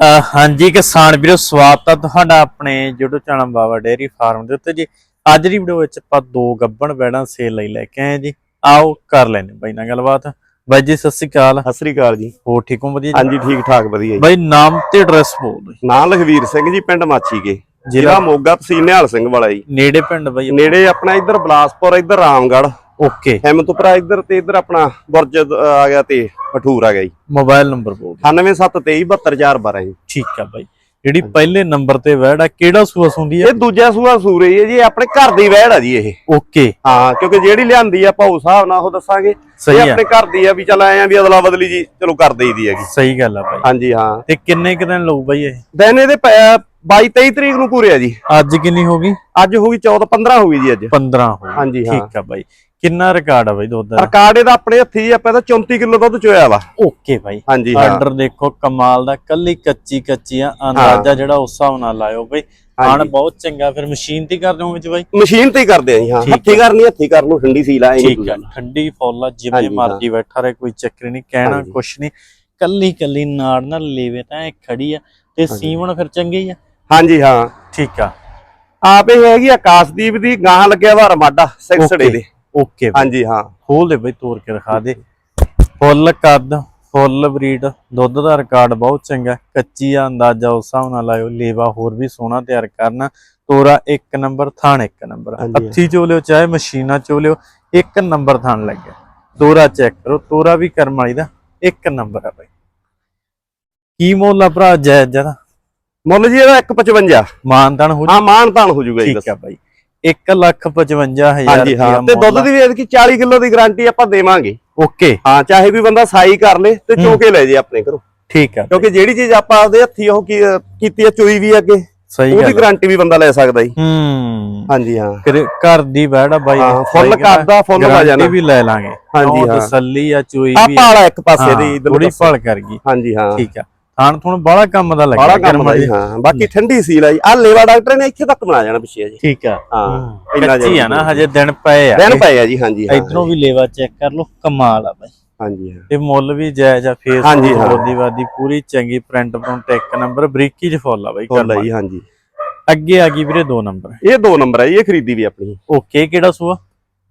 ਹਾਂਜੀ ਕਿਸਾਨ ਵੀਰੋ ਸਵਾਗਤ ਹੈ ਤੁਹਾਡਾ ਆਪਣੇ YouTube channel Baba dairy farm ਦੇ ਉੱਤੇ ਜੀ। ਅੱਜ ਦੀ ਵੀਡੀਓ ਵਿੱਚ ਆਪਾਂ ਦੋ ਗੱਬਣ ਬੈੜਾਂ ਸੇਲ ਲਈ ਲੈ ਕੇ ਆਏ ਜੀ। ਆਓ ਕਰ ਲੈਣੇ ਬਾਈ ਨਾਲ ਗੱਲਬਾਤ। ਬਾਈ ਜੀ ਸਤਿ ਸ਼੍ਰੀ ਅਕਾਲ। ਸਤਿ ਸ੍ਰੀ ਅਕਾਲ ਜੀ। ਹੋ ਠੀਕ ਹੋ? ਵਧੀਆ ਜੀ? ਹਾਂਜੀ ਠੀਕ ਠਾਕ ਵਧੀਆ ਜੀ। ਬਾਈ ਨਾਮ ਤੇ ਐਡਰੈਸ ਬੋਲ ਦਿਓ ਜੀ। ਨਾਂ ਲਖਵੀਰ ਸਿੰਘ ਜੀ ਪਿੰਡ ਮਾਛੀ ਕੇ ਜ਼ਿਲ੍ਹਾ ਜ਼ਿਲ੍ਹਾ ਮੋਗਾ ਤਹਿਸੀਲ ਨਿਹਾਲ ਸਿੰਘ ਵਾਲਾ ਜੀ। ਨੇੜੇ ਪਿੰਡ ਬਾਈ ਨੇੜੇ ਆਪਣਾ ਇੱਧਰ ਬਲਾਸਪੁਰ ਇੱਧਰ ਰਾਮਗੜ੍ਹ। ਓਕੇ ਹਿੰਮਤਪੁਰਾ ਇੱਧਰ ਤੇ ਇੱਧਰ ਆਪਣਾ ਬੁਰਜ ਆ ਗਿਆ ਤੇ ਪਠੂਰ ਆ ਗਿਆ ਜੀ। ਮੋਬਾਈਲ ਨੰਬਰ ਬੋਲ ਦਿਓ। 9723272412 ਜੀ। ਠੀਕ ਆ ਬਾਈ। ਜਿਹੜੀ ਪਹਿਲੇ ਨੰਬਰ ਤੇ ਵੈੜ ਆ ਕਿਹੜਾ ਸੂਆ ਸੁੰਦੀ ਆ? ਇਹ ਦੂਜਾ ਸੂਆ ਸੂਰੇ ਹੈ ਜੀ ਆਪਣੇ ਘਰ ਦੀ ਵਹਿੜ ਆ ਜੀ ਇਹ। ਓਕੇ ਹਾਂ ਕਿਉਂਕਿ ਜਿਹੜੀ ਲਿਆਂਦੀ ਆ ਆਪਾਂ ਉਸ ਹਿਸਾਬ ਨਾਲ ਉਹ ਦੱਸਾਂਗੇ। ਸਹੀ ਇਹ ਆਪਣੇ ਘਰ ਦੀ ਆ ਵੀ ਚੱਲ ਆਏ ਆ ਵੀ ਅਦਲਾ ਬਦਲੀ ਜੀ ਚਲੋ ਕਰ ਦੇਈਦੀ ਹੈਗੀ। ਸਹੀ ਗੱਲ ਆ ਬਾਈ। ਹਾਂਜੀ ਹਾਂ। ਤੇ ਕਿੰਨੇ ਕੁ ਦਿਨ ਲਊ ਬਾਈ ਇਹ? ਦਿਨ ਇਹਦੇ 22 23 ਤਰੀਕ ਨੂੰ ਪੂਰੇ ਆ ਜੀ। ਅੱਜ ਕਿੰਨੀ ਹੋ ਗਈ? ਅੱਜ ਹੋ ਗਈ 14 15 ਹੋ ਗਈ ਜੀ ਅੱਜ। 15 ਹੋ ਗਈ। ਹਾਂਜੀ ਹਾਂ। ਠੀਕ ਆ ਬਾਈ। ਕਿੰਨਾ ਰਿਕਾਰਡ ਆ ਬਾਈ ਦੁੱਧ ਦਾ? ਰਿਕਾਰਡ ਇਹਦਾ ਆਪਣੇ ਹੱਥੀ ਜੀ ਆਪਾਂ ਤਾਂ 34 ਕਿਲੋ ਦੁੱਧ ਚੋਇਆ ਵਾ। ਓਕੇ ਬਾਈ। ਹਾਂਜੀ ਹਾਂ। ਆਰਡਰ ਦੇਖੋ ਕਮਾਲ ਦਾ ਕੱਲੀ ਕੱਚੀ ਕੱਚੀ ਆ ਅੰਦਾਜ਼ਾ ਜਿਹੜਾ ਉਸ ਹਿਸਾਬ ਨਾਲ ਲਾਇਓ ਬਈ। ਹਾਂਜੀ। ਬਹੁਤ ਚੰਗਾ ਫਿਰ ਮਸ਼ੀਨ ਤੇ ਕਰ ਦਿਓ ਵਿੱਚ ਬਾਈ? ਮਸ਼ੀਨ ਤੇ ਹੀ ਕਰਦੇ ਆ ਜੀ ਹਾਂ। ਹੱਥੀ ਕਰਨੀ ਹੱਥੀ ਕਰ ਲਓ ਠੰਡੀ ਸੀ ਲਾਏ ਠੀਕ ਆ। ਠੰਡੀ ਫੁੱਲ ਆ ਜਿਵੇਂ। ਮਰਜ਼ੀ ਬੈਠਾ ਰਹੇ ਕੋਈ ਚੱਕਰ ਨਹੀਂ ਕਹਿਣਾ। ਕੁਛ ਨਹੀਂ। ਕੱਲੀ ਕੱਲੀ ਨਾੜ ਨਾਲ ਲੇਵੇ ਤਾਂ ਇਹ ਖੜੀ ਆ ਤੇ ਸੀਵਣ ਫਿਰ ਚੰਗੇ ਹੀ ਆ। ਹਾਂਜੀ ਹਾਂ। ਠੀਕ ਆ। ਆਪ ਇਹ ਹੈਗੀ ਆਕਾਸ਼ਦੀਪ ਦੀ ਗਾਂ ਲੱਗਿਆ ਵਾ ਰਮਾਡਾ ਸਿਕਸੜੇ Okay। ਦੇ ਓਕੇ ਹਾਂਜੀ ਹਾਂ। ਖੋਲ ਦੇ ਬਈ ਤੋੜ ਕੇ ਦਿਖਾ ਦੇ। ਫੁੱਲ ਕੱਦ ਫੁੱਲ ਬਰੀਡ ਦੁੱਧ ਦਾ ਰਿਕਾਰਡ ਬਹੁਤ ਚੰਗਾ। ਕੱਚੀ ਆ ਅੰਦਾਜ਼ਾ ਉਸ ਹਿਸਾਬ ਨਾਲ ਲਾਇਓ। ਲੇਵਾ ਹੋਰ ਵੀ ਸੋਹਣਾ ਤਿਆਰ ਕਰਨਾ। ਤੋਰਾ ਇੱਕ ਨੰਬਰ ਥਾਣ ਇੱਕ ਨੰਬਰ। ਹੱਥੀ ਚੋ ਲਿਓ ਚਾਹੇ ਮਸ਼ੀਨਾਂ ਚੋ ਲਿਓ ਇੱਕ ਨੰਬਰ ਥਾਣ ਲੱਗਿਆ ਤੋਰਾ ਚੈੱਕ ਕਰੋ ਤੋਰਾ ਵੀ ਕਰਮ ਵਾਲੀ ਦਾ ਇੱਕ ਨੰਬਰ ਆ ਬਾਈ। ਕੀ ਮੁੱਲ ਭਰਾ ਜਾਇਜ਼ ਜਰਾ ਮੁੱਲ ਜੀ ਇਹਦਾ 155 ਮਾਨਤਾਨ ਹੋ ਹਾਂ ਮਾਨ ਤਾਨ ਹੋ ਜੂਗਾ ਜੀ ਠੀਕ। ਆ ਬਾਈ। 1 ਲੱਖ 55000 ਹਾਂਜੀ ਹਾਂ ਤੇ ਦੁੱਧ ਦੀ ਵੀ ਇਹਦੀ 40 ਕਿਲੋ ਦੀ ਗਾਰੰਟੀ ਆਪਾਂ ਦੇਵਾਂਗੇ। ਓਕੇ। ਹਾਂ ਚਾਹੇ ਵੀ ਬੰਦਾ ਸਾਈ ਕਰ ਲੇ ਤੇ ਚੋ ਕੇ ਲੈ ਜੇ ਆਪਣੇ ਘਰੋਂ। ਠੀਕ ਆ ਕਿਉਂਕਿ ਜਿਹੜੀ ਚੀਜ਼ ਆਪਾਂ ਆਪਦੇ ਹੱਥੀ ਉਹ ਕੀ- ਕੀਤੀ ਆ ਚੋਈ ਵੀ ਅੱਗੇ ਸਹੀ ਉਹਦੀ ਗੱਲ ਆ। ਗਾਰੰਟੀ ਵੀ ਬੰਦਾ ਲੈ ਸਕਦਾ ਜੀ। ਹੂੰ। ਹਾਂਜੀ ਹਾਂ। ਘਰੇ- ਦੀ ਬੈੜ ਆ ਬਾਈ। ਫੁੱਲ ਸਹੀ ਕਿਹਾ, ਘਰ ਦਾ, ਫੁੱਲ ਆ। ਵੀ ਲੈ ਲਾਂਗੇ। ਹਾਂਜੀ, ਹਾਂ। ਤਸੱਲੀ ਆ ਚੋਈ ਆ ਵੀ ਪਾਲਾ ਇੱਕ ਪਾਸੇ ਦੀ ਥੋੜੀ। ਫਲ ਕਰ ਗਈ। ਹਾਂਜੀ ਹਾਂ। ਠੀਕ ਆ। ਥਾਣ ਥੁਣ ਬਾਹਲਾ ਕੰਮ ਦਾ ਲੱਗਿਆ ਬਾਲਾ ਕੰਮ ਦਾ ਜੀ ਹਾਂ ਬਾਕੀ ਠੰਡੀ ਸੀਲ ਆ ਜੀ। ਆ ਲੇਵਾ ਡਾਕਟਰ ਨੇ ਇੱਥੇ ਤੱਕ ਬਣਾ ਜਾਣਾ ਪਿੱਛੇ ਜੀ। ਠੀਕ ਆ। ਹਾਂ ਇੰਨਾ ਕੱਚੀ ਆ ਨਾ ਹਜੇ ਦਿਨ ਪਏ ਆ। ਦਿਨ ਪਏ ਆ ਜੀ ਹਾਂਜੀ ਹਾਂ ਇਧਰੋਂ ਵੀ ਲੇਵਾ ਚੈੱਕ ਕਰ ਲਓ ਕਮਾਲ ਆ ਬਾਈ। ਹਾਂਜੀ ਹਾਂ। ਤੇ ਮੁੱਲ ਵੀ ਜਾਇਜ਼ ਆ ਫੇਸ ਹਾਂਜੀ, ਹਾਂ। ਦੀ ਵਾਦੀ ਪੂਰੀ ਚੰਗੀ ਪ੍ਰਿੰਟ ਪ੍ਰਿੰਟ ਇੱਕ ਨੰਬਰ ਬਰੀਕੀ ਚ ਫੁੱਲ ਆ ਬਾਈ ਫੁੱਲ ਆ ਕਰਮਾਂ। ਜੀ ਹਾਂਜੀ। ਅੱਗੇ ਆ ਗਈ ਵੀਰੇ ਦੋ ਨੰਬਰ। ਇਹ ਦੋ ਨੰਬਰ ਜੀ, ਇਹ ਖਰੀਦੀ ਵੀ ਆਪਣੀ। ਓਕੇ ਕਿਹੜਾ ਸੂਆ?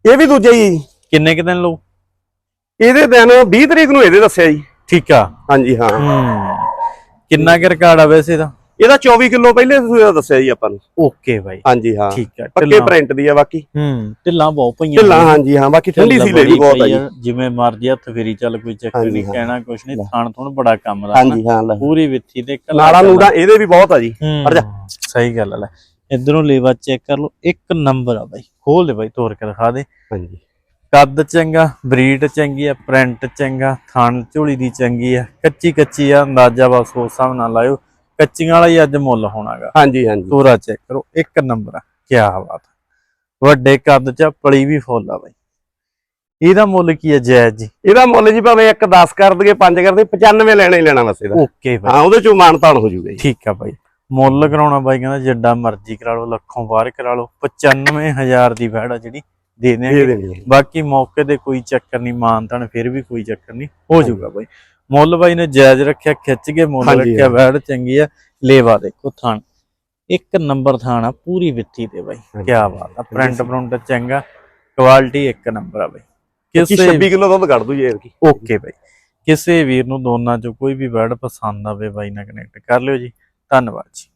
ਇਹ ਵੀ ਦੂਜਾ ਹੀ ਕਿੰਨੇ ਕੁ ਦਿਨ ਲਊ? ਇਹਦੇ ਦਿਨ 20 ਤਰੀਕ ਨੂੰ ਇਹਦੇ ਦੱਸਿਆ ਜੀ। ਠੀਕ ਆ। ਹਾਂਜੀ ਹਾਂ। ਹੂੰ। ਕਿੰਨਾ ਕੁ ਰਿਕਾਰਡ ਆ ਵੈਸੇ ਦਾ ਇਹਦਾ 24 ਕਿਲੋ ਪਹਿਲੇ ਸੂਏ ਦੱਸਿਆ ਜੀ ਆਪਾਂ ਨੂੰ। ਓਕੇ ਬਾਈ। ਹਾਂਜੀ ਹਾਂ। ਠੀਕ ਆ ਪੱਕੇ ਪ੍ਰਿੰਟ ਦੀ ਆ ਬਾਕੀ। ਹੂੰ ਢਿੱਲਾਂ ਬਹੁਤ ਪਈਆਂ ਢਿੱਲਾਂ। ਹਾਂਜੀ ਹਾਂ ਬਾਕੀ ਠੰਡੀ ਸੀ ਲੈ ਵੀ ਬੜੀ ਬਹੁਤ ਆ ਜੀ। ਜਿਵੇਂ ਮਰਜ਼ੀ ਹੱਥ ਫੇਰੀ ਚੱਲ ਕੋਈ ਚੱਕਰ ਨਹੀਂ ਹਾਂ। ਕਹਿਣਾ ਕੁਛ ਨਹੀਂ ਥਾਣ ਥੁਣ ਬੜਾ ਕੰਮ ਹਨਾ। ਹਾਂਜੀ ਹਾਂ ਲੈ। ਪੂਰੀ ਵਿੱਥੀ ਤੇ ਕੱਲਾ ਨਾੜਾ ਇਹਦੇ ਵੀ ਬਹੁਤ ਆ ਜੀ। ਹੂੰ, ਜਾ। ਸਹੀ ਗੱਲ ਆ ਲੈ। ਇਧਰੋਂ ਲੇਵਾ ਚੈੱਕ ਕਰ ਲਓ ਇੱਕ ਨੰਬਰ ਆ ਬਾਈ। ਖੋਲ ਦੇ ਬਾਈ ਤੋੜ ਕੇ ਦਿਖਾ ਦੇ। ਹਾਂਜੀ। ਕੱਦ ਚੰਗਾ ਬਰੀਡ ਚੰਗੀ ਆ ਪ੍ਰਿੰਟ ਚੰਗਾ ਥਾਣ ਝੋਲੀ ਦੀ ਚੰਗੀ ਆ ਕੱਚੀ ਕੱਚੀ ਆ ਅੰਦਾਜ਼ਾ ਬਸ ਉਸ ਹਿਸਾਬ ਨਾਲ ਲਾਇਓ। ਕੱਚੀਆਂ ਵਾਲਾ ਹੀ ਅੱਜ ਮੁੱਲ ਹੋਣਾਗਾ। ਹਾਂਜੀ ਹਾਂਜੀ। ਤੋਰਾ ਚੈੱਕ ਕਰੋ ਇੱਕ ਨੰਬਰ ਆ ਕੀ ਬਾਤ। ਵੱਡੇ ਕੱਦ ਚ ਪਲੀ ਵੀ ਫੁੱਲ ਆ ਬਾਈ। ਇਹਦਾ ਮੁੱਲ ਕੀ ਹੈ ਜਾਇਜ਼ ਜੀ? ਇਹਦਾ ਮੁੱਲ ਜੀ ਭਾਵੇਂ ਇੱਕ 10 ਕਰ ਦਈਏ 5 ਕਰ ਦਈਏ 95 ਲੈਣਾ ਹੀ ਲੈਣਾ ਬਸ ਇਹਦਾ। ਓਕੇ ਬਾਈ। ਹਾਂ ਉਹਦੇ ਚੋਂ ਮਾਨ ਤਾਨ ਹੋ ਜੂਗਾ ਜੀ। ਠੀਕ ਆ ਬਾਈ। ਮੁੱਲ ਕਰਾਉਣਾ ਬਾਈ ਕਹਿੰਦਾ ਜਿੱਡਾ ਮਰਜ਼ੀ ਕਰਾ ਲਓ ਲੱਖੋਂ ਬਾਹਰ ਕਰਾ ਲਓ 95000 ਦੀ ਵੈੜ ਆ ਜਿਹੜੀ। ਦੇ ਦੇ ਦੇਣਗੇ ਦੇਣੀ ਬਾਕੀ ਮੌਕੇ ਤੇ ਕੋਈ ਚੱਕਰ ਨਹੀਂ ਮਾਨਤਾਨ ਫਿਰ ਵੀ ਕੋਈ ਚੱਕਰ ਨਹੀਂ ਹੋ ਜਾਊਗਾ ਬਾਈ। ਮੁੱਲ ਬਾਈ ਨੇ ਜਾਇਜ਼ ਰੱਖਿਆ ਖਿੱਚ ਕੇ ਮੁੱਲ ਰੱਖਿਆ। ਵੈੜ ਚੰਗੀ ਆ। ਲੇਵਾ ਦੇਖੋ ਥਾਣ। ਇੱਕ ਨੰਬਰ ਥਾਣ ਪੂਰੀ ਵਿੱਥੀ ਤੇ ਬਾਈ। ਕੀ ਬਾਤ ਆ ਪ੍ਰਿੰਟ ਪ੍ਰਿੰਟ ਚੰਗਾ ਕੁਆਲਿਟੀ ਇੱਕ ਨੰਬਰ ਆ ਬਾਈ। ਕਿਸੇ 26 ਕਿਲੋ ਦੁੱਧ ਕੱਢ ਦੂ ਇਹ ਕੀ। ਓਕੇ ਬਾਈ। ਕਿਸੇ ਵੀਰ ਨੂੰ ਦੋਨਾਂ ਚੋਂ ਕੋਈ ਵੀ ਵੈੜ ਪਸੰਦ ਆਵੇ ਬਾਈ ਨਾਲ ਕਨੈਕਟ ਕਰ ਲਿਓ ਜੀ। ਧੰਨਵਾਦ ਜੀ।